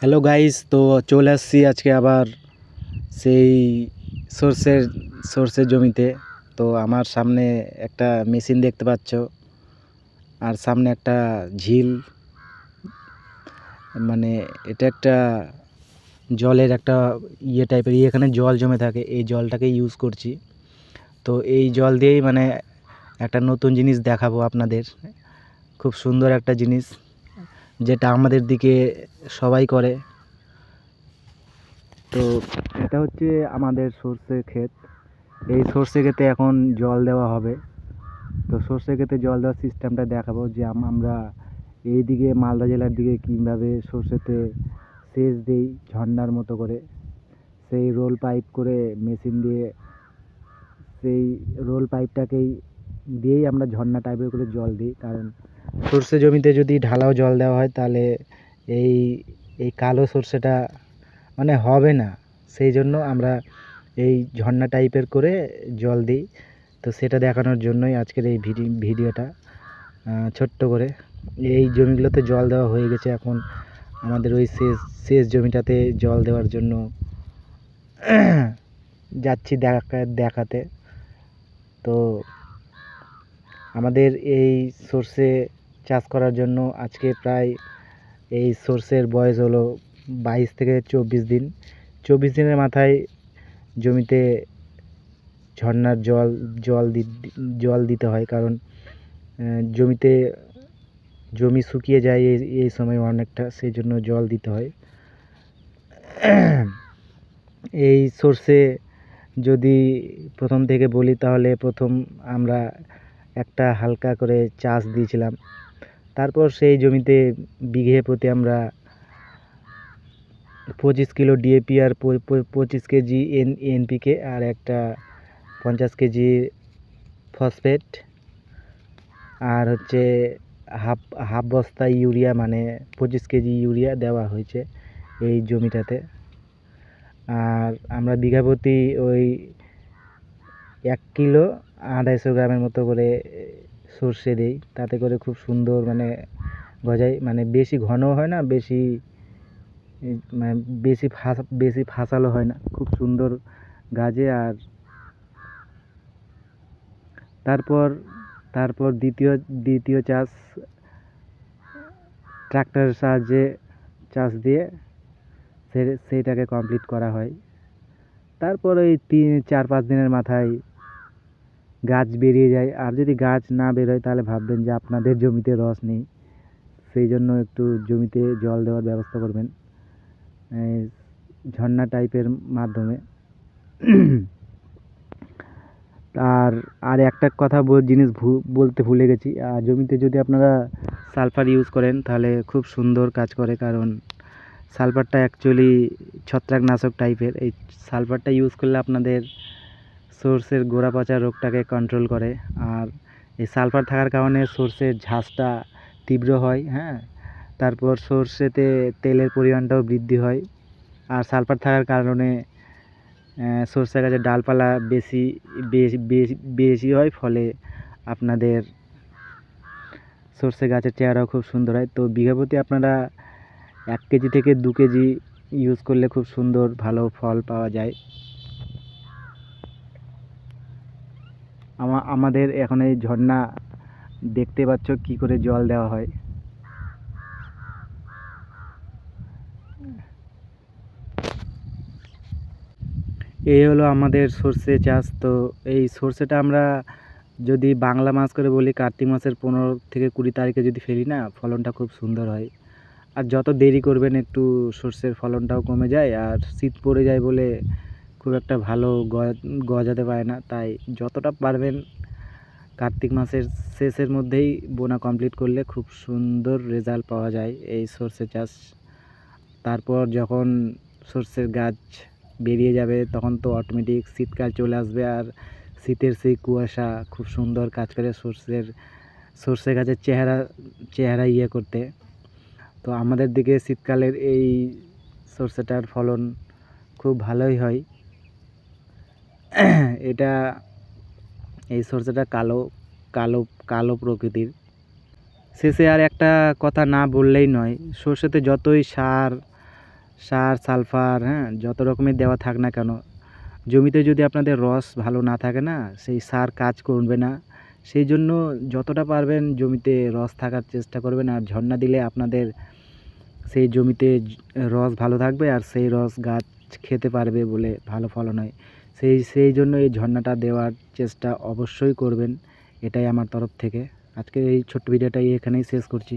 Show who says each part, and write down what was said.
Speaker 1: Hello guys তো চলে আসছি আজকে আবার সেই সর্ষের সর্ষের জমিতে। তো আমার সামনে একটা মেশিন দেখতে পাচ্ছ, আর সামনে একটা ঝিল। মানে এটা একটা জলের একটা ইয়ে টাইপের এখানে জল জমে থাকে। এই জলটাকে ইউজ করছি। তো এই জল দিয়েই মানে একটা নতুন জিনিস দেখাবো আপনাদের। খুব সুন্দর একটা জিনিস। যেটা আমাদের দিকে সবাই করে। তো এটা হচ্ছে আমাদের সর্ষে ক্ষেত। এই সর্ষে ক্ষেতে এখন জল দেওয়া হবে। তো সর্ষে ক্ষেতে জল দেওয়ার সিস্টেমটা দেখাবো যে আমরা এই দিকে মালদা জেলার দিকে কীভাবে সর্ষেতে সেচ দিই ঝর্ণার মতো করে। সেই রোল পাইপ করে মেশিন দিয়ে সেই রোল পাইপটাকেই দিয়েই আমরা ঝর্ণা টাইপের করে জল দিই। কারণ সর্ষে জমিতে যদি ঢালাও জল দেওয়া হয়, তাহলে এই এই কালো সর্ষেটা মানে হবে না। সেই জন্য আমরা এই ঝর্ণা টাইপের করে জল দিই। তো সেটা দেখানোর জন্যই আজকের এই ভিডি, ভিডিওটা ছোট্ট করে। এই জমিগুলোতে জল দেওয়া হয়ে গেছে এখন। আমাদের ওই শেষ শেষ জমিটাতে জল দেওয়ার জন্য যাচ্ছি দেখা, দেখাতে। তো আমাদের এই সর্ষে চাষ করার জন্য আজকে প্রায় এই সর্ষের বয়স হলো বাইশ থেকে চব্বিশ দিন। চব্বিশ দিনের মাথায় জমিতে ঝর্নার জল জল জল দিতে হয় কারণ জমিতে জমি শুকিয়ে যায় এই এই সময় অনেকটা সেই জন্য জল দিতে হয়। এই সর্ষে যদি প্রথম থেকে বলি তাহলে প্রথম আমরা একটা হালকা করে চাষ দিয়েছিলাম। তারপর সেই জমিতে বিঘে প্রতি আমরা পঁচিশ কিলো ডিএপি আর পঁচিশ কেজি এন এনপিকে আর একটা পঞ্চাশ কেজি ফসফেট আর হচ্ছে হাফ হাফ বস্তা ইউরিয়া মানে পঁচিশ কেজি ইউরিয়া দেওয়া হয়েছে এই জমিটাতে। আর আমরা বিঘা প্রতি ওই এক কিলো আড়াইশো গ্রামের মতো করে সর্ষে দিই, তাতে করে খুব সুন্দর মানে গজায় মানে বেশি ঘনও হয় না, বেশি মানে বেশি ফাঁস, বেশি ফাঁসালো হয় না, খুব সুন্দর গাজে আর তারপর তারপর দ্বিতীয় দ্বিতীয় চাষ, ট্রাক্টরের সাহায্যে চাষ দিয়ে সে, সেইটাকে কমপ্লিট করা হয়। তারপর ওই তিন, চার, পাঁচ দিনের মাথায় গাছ বেরিয়ে যায়। আর যদি গাছ না বেরোয়, তাহলে ভাববেন যে আপনাদের জমিতে রস নেই। সেই জন্য একটু জমিতে জল দেওয়ার ব্যবস্থা করবেন। ঝর্ণা টাইপের মাধ্যমে। আর আর একটা কথা জিনিস বলতে ভুলে গেছি। আর জমিতে যদি আপনারা সালফার ইউজ করেন, তাহলে খুব সুন্দর কাজ করে। কারণ সালফারটা অ্যাকচুয়ালি ছত্রাকনাশক টাইপের এই সালফারটা ইউজ করলে আপনাদের সর্ষের গোড়া পচা রোগটাকে কন্ট্রোল করে। আর এই সালফার থাকার কারণে সর্ষের ঝাঁসটা তীব্র হয় হ্যাঁ? তারপর সর্ষেতে তেলের পরিমাণটাও বৃদ্ধি হয়। আর সালফার থাকার কারণে সর্ষে গাছের ডালপালা বেশি বেশি হয়। ফলে আপনাদের সর্ষে গাছের চেহারাও খুব সুন্দর হয়। তো বিঘা প্রতি আপনারা এক কেজি থেকে দু কেজি ইউজ করলে খুব সুন্দর ভালো ফল পাওয়া যায়। আমা, আমাদের এখন এই ঝর্ণা দেখতে পাচ্ছ কি করে জল দেওয়া হয়। এই হলো আমাদের সর্ষে চাষ। তো এই সর্ষেটা আমরা যদি বাংলা মাস করে বলি, কার্তিক মাসের পনেরো থেকে কুড়ি তারিখে যদি ফেলি না, ফলনটা খুব সুন্দর হয়। আর যত দেরি করবেন, একটু সর্ষের ফলনটাও কমে যায়, আর শীত পড়ে যায় বলে খুব একটা ভালো গজাতে পারে না। তাই যতটা পারবেন কার্তিক মাসের শেষের মধ্যেই বোনা কমপ্লিট করলে খুব সুন্দর রেজাল্ট পাওয়া যায় এই সর্ষে চাষ। তারপর যখন সর্ষের গাছ বেরিয়ে যাবে, তখন তো অটোমেটিক শীতকাল চলে আসবে আর শীতের সেই কুয়াশা খুব সুন্দর কাজ করে সর্ষের, সর্ষে গাছের চেহারা চেহারা ইয়ে করতে। তো আমাদের দিকে শীতকালের এই সর্ষেটার ফলন খুব ভালোই হয়। এটা এই সর্ষেটা কালো কালো কালো প্রকৃতির। শেষে আর একটা কথা না বললেই নয়, সর্ষেতে যতই সার সার, সালফার হ্যাঁ যত রকমের দেওয়া থাক না কেন, জমিতে যদি আপনাদের রস ভালো না থাকে না, সেই সার কাজ করবে না। সেই জন্য যতটা পারবেন জমিতে রস থাকার চেষ্টা করবেন, আর ঝর্ণা দিলে আপনাদের সেই জমিতে রস ভালো থাকবে, আর সেই রস গাছ খেতে পারবে বলে ভালো ফলন হয় সেই সেই জন্য এই ঝর্ণাটা দেওয়ার চেষ্টা অবশ্যই করবেন। এটাই আমার তরফ থেকে। আজকে এই ছোট্ট ভিডিওটাই এখানেই শেষ করছি।